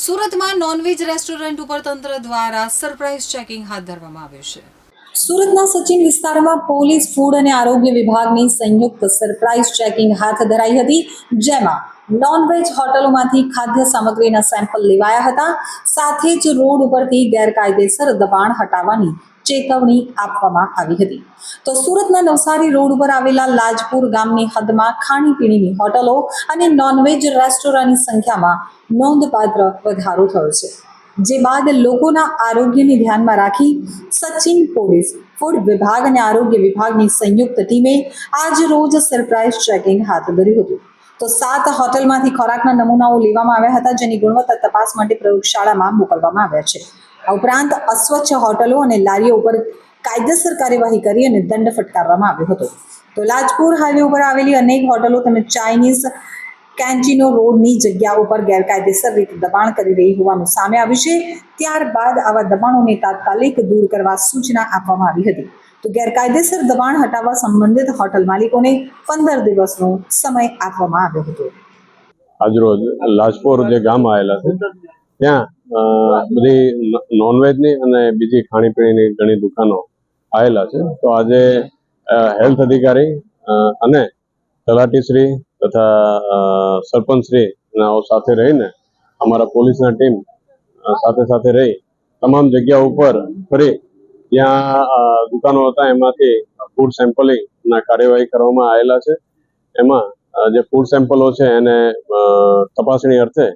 સુરતમાં non veg restaurant ઉપર તંત્ર દ્વારા સરપ્રાઇઝ ચેકિંગ હાથ ધરવામાં આવ્યું છે. સુરતના સચિન વિસ્તારમાં પોલીસ ફૂડ અને આરોગ્ય વિભાગની સંયુક્ત સરપ્રાઇઝ ચેકિંગ હાથ ધરાઈ હતી, જેમાં નોનવેજ હોટલોમાંથી ખાદ્ય સામગ્રીના સેમ્પલ લેવાયા હતા, સાથે જ રોડ ઉપરથી ગેરકાયદેસર દબાણ હટાવવાની ચેતવણી આપવામાં આવી હતી. તો સુરતના નવસારી રોડ ઉપર આવેલા લાજપુર ગામની હદમાં ખાણીપીણીની હોટલો અને નોનવેજ રેસ્ટોરન્ટની સંખ્યામાં નોંધપાત્ર વધારો થયો છે. જે બાદ લોકોના આરોગ્યને ધ્યાનમાં રાખી સચિન પોલીસ, ફૂડ વિભાગ અને આરોગ્ય વિભાગની સંયુક્ત ટીમે આજ રોજ સરપ્રાઇઝ ચેકિંગ હાથ ધર્યું હતું. તો સાત હોટલમાંથી ખોરાકના નમૂનાઓ લેવામાં આવ્યા હતા, જેની ગુણવત્તા તપાસ માટે પ્રયોગશાળામાં મોકલવામાં આવ્યા છે. આ ઉપરાંત અસ્વચ્છ હોટલો અને લારીઓ ઉપર કાયદેસર કાર્યવાહી કરી અને દંડ ફટકારવામાં આવ્યો હતો. તો લાજપુર હાઈવે ઉપર આવેલી અનેક હોટલો તેમજ ચાઇનીઝ કેન્ટીનો રોડની જગ્યા ઉપર ગેરકાયદેસર રીતે દબાણ કરી રહી હોવાનું સામે આવ્યું છે. ત્યારબાદ આવા દબાણોને તાત્કાલિક દૂર કરવા સૂચના આપવામાં આવી હતી. તો ગેરકાયદેસર દબાણ હટાવવા સંબંધિત હોટલ માલિકોને પંદર દિવસનો સમય આપવામાં આવ્યો હતો. આજરોજ લાજપોર જે ગામ આવેલા છે ત્યાં બધી નોનવેજની અને બીજી ખાણીપીણીની ઘણી દુકાનો આવેલા છે. તો આજે હેલ્થ અધિકારી અને તલાટીશ્રી તથા સરપંચશ્રી સાથે રહીને અમારા પોલીસના ટીમ સાથે સાથે રહી તમામ જગ્યા ઉપર ફરી ત્યાં દુકાનો હતા એમાંથી ફૂડ સેમ્પલિંગના કાર્યવાહી કરવામાં આવેલા છે. એમાં જે ફૂડ સેમ્પલો છે એને તપાસણી અર્થે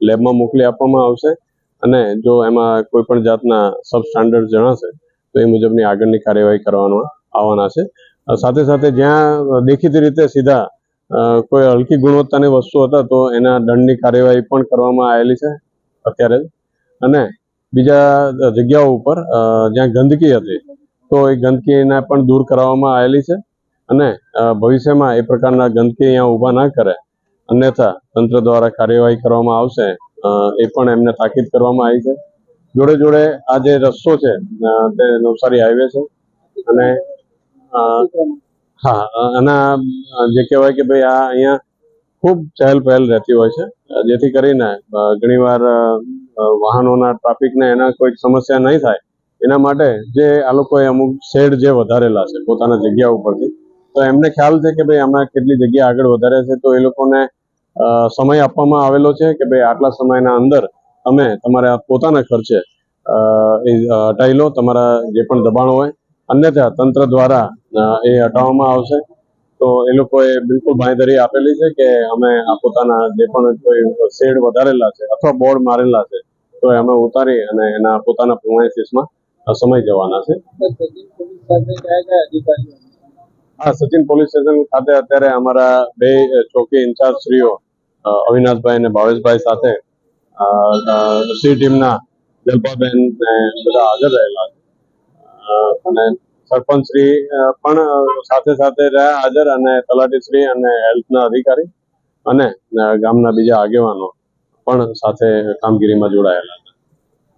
લેબમાં મોકલી આપવામાં આવશે અને જો એમાં કોઈ પણ જાતના સબ સ્ટાન્ડર્ડ જણાશે, તો એ મુજબની આગળની કાર્યવાહી કરવાનો આવવાના છે. સાથે સાથે જ્યાં દેખીતી રીતે સીધા કોઈ હલકી ગુણવત્તાની વસ્તુ હતા, તો એના દંડની કાર્યવાહી પણ કરવામાં આવેલી છે અત્યારે અને બીજા જગ્યાઓ ઉપર જ્યાં ગંદકી હતી, તો એ ગંદકીને પણ દૂર કરાવવામાં આવેલી છે. અને ભવિષ્યમાં એ પ્રકારના ગંદકી અહીંયા ઊભા ના કરે. અન્યથા તંત્ર દ્વારા કાર્યવાહી કરવામાં આવશે એ પણ એમને તાકીદ કરવામાં આવી છે. જોડે જોડે આ જે રસ્તો છે તે નવસારી હાઈવે છે. અને હા આના જે કહેવાય કે ભાઈ આ અહીંયા ખૂબ ચહેલ પહેલ રહેતી હોય છે. જેથી કરીને ઘણી અ, વાહનોના ટ્રાફિકને એના કોઈ સમસ્યા નહીં થાય. એના માટે જે આ લોકોએ અમુક શેડ જે વધારેલા છે પોતાના જગ્યા ઉપરથી તો એમને ખ્યાલ છે કે ભાઈ આમાં કેટલી જગ્યા આગળ વધારે છે તો એ લોકોને સમય આપવામાં આવેલો છે કે ભાઈ આટલા સમયના અંદર તમે તમારે પોતાના ખર્ચે એ હટાવી લો તમારા જે પણ દબાણ હોય, અન્યથા તંત્ર દ્વારા એ હટાવવામાં આવશે. તો એ લોકોએ બિલકુલ બાંયધરી આપેલી છે કે અમે આ પોતાના જે પણ કોઈ શેડ વધારેલા છે અથવા બોર્ડ મારેલા છે તો અમે ઉતારી અને એના પોતાના પ્રોમાઇસીસમાં સમય જવાના છે. હા, સચિન પોલીસ સ્ટેશન ખાતે અત્યારે અમારા બે ચોકી ઇન્ચાર્જ શ્રીઓ અવિનાશભાઈ અને ભાવેશભાઈ સાથે સી ટીમના જલ્પાબેન બધા હાજર રહેલા અને સરપંચ શ્રી પણ સાથે સાથે રહ્યા હાજર અને તલાટી શ્રી અને હેલ્થના અધિકારી અને ગામના બીજા આગેવાનો પણ સાથે કામગીરીમાં જોડાયેલા છે.